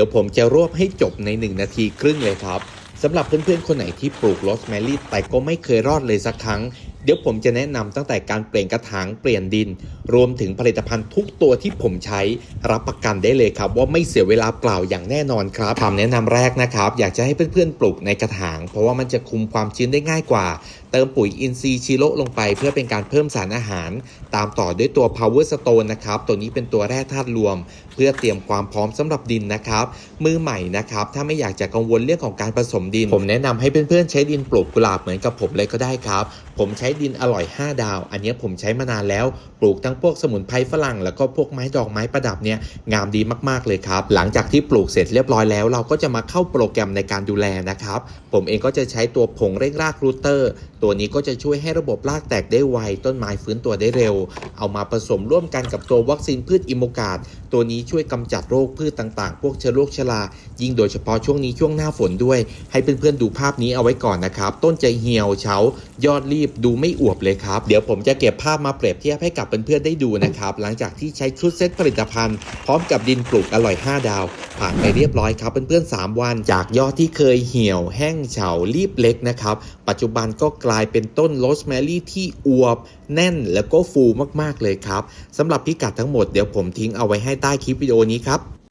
ดี๋ยวผมจะรวบให้จบใน 1 นาทีครึ่งเลยครับสำหรับเพื่อนๆ คนไหนที่ปลูกโรสแมรี่แต่ก็ไม่เคยรอดเลยสักครั้ง เดี๋ยวผมจะแนะนำตั้งแต่การเปลี่ยนกระถางเปลี่ยนดิน รวมถึงผลิตภัณฑ์ทุกตัวที่ผมใช้รับประกันได้เลยครับว่าไม่เสียเวลาเปล่าอย่างแน่นอนครับคำแนะนำแรกนะครับ อยากจะให้เพื่อนๆปลูกในกระถาง เพราะว่ามันจะคุมความชื้นได้ง่ายกว่า เติมปุ๋ยอินทรีย์ชิโร่ลงไป เพื่อเป็นการเพิ่มสารอาหาร ตามต่อด้วยตัว power stone นะครับ ตัวนี้เป็นตัวแร่ธาตุรวม เพื่อเตรียมความพร้อมสำหรับดินนะครับ มือใหม่นะครับ ถ้าไม่อยากจะกังวลเรื่องของการผสมดิน ผมแนะนำให้เพื่อนๆใช้ดินปลูกกุหลาบเหมือนกับผมเลยก็ได้ครับ ผมใช้ดินอร่อย 5 ดาว อันนี้ผมใช้มานานแล้ว ปลูกทั้งพวกสมุนไพรฝรั่งแล้วก็พวกไม้ดอกไม้ประดับเนี่ยงามดีมากๆเลยครับ หลังจากที่ปลูกเสร็จเรียบร้อยแล้ว เราก็จะมาเข้าโปรแกรมในการดูแลนะครับ ผมเองก็จะใช้ตัวผงเร่งรากรูเตอร์ ตัวนี้ก็จะช่วยให้ระบบรากแตกได้ไว ต้นไม้ฟื้นตัวได้เร็ว เอามาผสมร่วมกันกับตัววัคซีนพืชอิโมกาดตัวนี้ช่วยกำจัดโรคพืชต่างๆ พวกเชื้อโรคชรายิ่งโดยเฉพาะช่วงนี้ช่วงหน้าฝนด้วย ให้เพื่อนๆดูภาพนี้เอาไว้ก่อนนะครับ ต้นจะเหี่ยวเฉายอดรีบดูไม่อวบเลยครับ เดี๋ยวผมจะเก็บภาพมาเปรียบเทียบให้กับเพื่อนๆได้ดูนะครับ หลังจากที่ใช้ชุดเซตผลิตภัณฑ์พร้อมกับดินปลูกอร่อย 5 ดาว ผ่านไปเรียบร้อยครับเพื่อนๆ 3 วัน จากยอดที่เคยเหี่ยวแห้งเฉารีบเล็กนะครับ ปัจจุบันก็กลายเป็นต้นโรสแมรี่ที่อวบ แน่นแล้วก็ฟูมากๆเลยครับสำหรับพิกัดทั้งหมดเดี๋ยวผมทิ้งเอาไว้ให้ใต้คลิปวิดีโอนี้ครับ